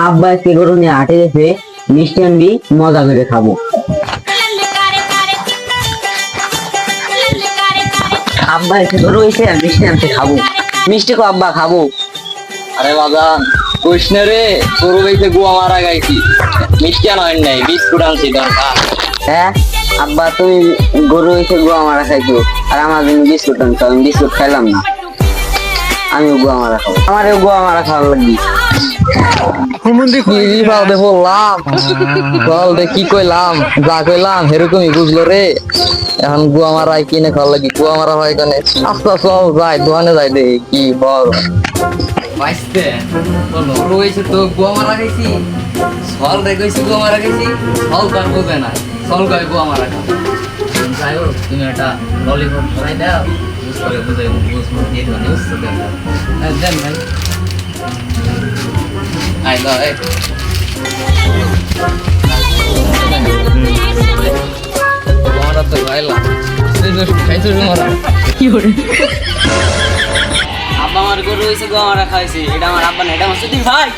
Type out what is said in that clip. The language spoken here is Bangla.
আব্বা গরু মিষ্টি আনবি মজা করে খাব। আব্বা হয়েছে মিষ্টি আনতে খাব। মিষ্টি কো আব্বা খাব। আরে কৃষ্ণ রে গুয়া মারা গাইছি মিষ্টি আনা হয় নাই বিস্কুট আনছি দরকার হ্যাঁ আব্বা তুমি গরু হয়েছে গুয়া মারা খাইছো আর আমার জন্য বিস্কুট আনছো আমি বিস্কুট খাইলাম না। আমি গোয়া মারা খাব। আমারও গোয়া মারা খাওয়া লাগবে। বললাম বল দে কি কইলাম যা কইলাম এরকমই বুঝলো রে। এখন গুয়া মারা কিনে খাওয়া লাগি গুয়া মারা হয় কানে? আস্তে চল যাই দোকানে যাই দে কি বল। বাইসতে বলো রয়েছে তো গুয়া মারা খাইছি সল রে কইছি গুয়া মারা খাইছি সল তার বোঝে না? সল কয় গুয়া মারা খা যাই হোক তুমি একটা ললিপপ খাই দাও। বুঝ করে বুঝাই বুঝ মুখ দিয়ে দিবা বুঝতে দেন ভাই আই দাও এই তোমার তো ভাইলা খাইছো তোমার আব্বা আমার গরু এসে গোয়া মারা খাইছে এটা আমার আব্বা না এটা আমার সুদীপ ভাই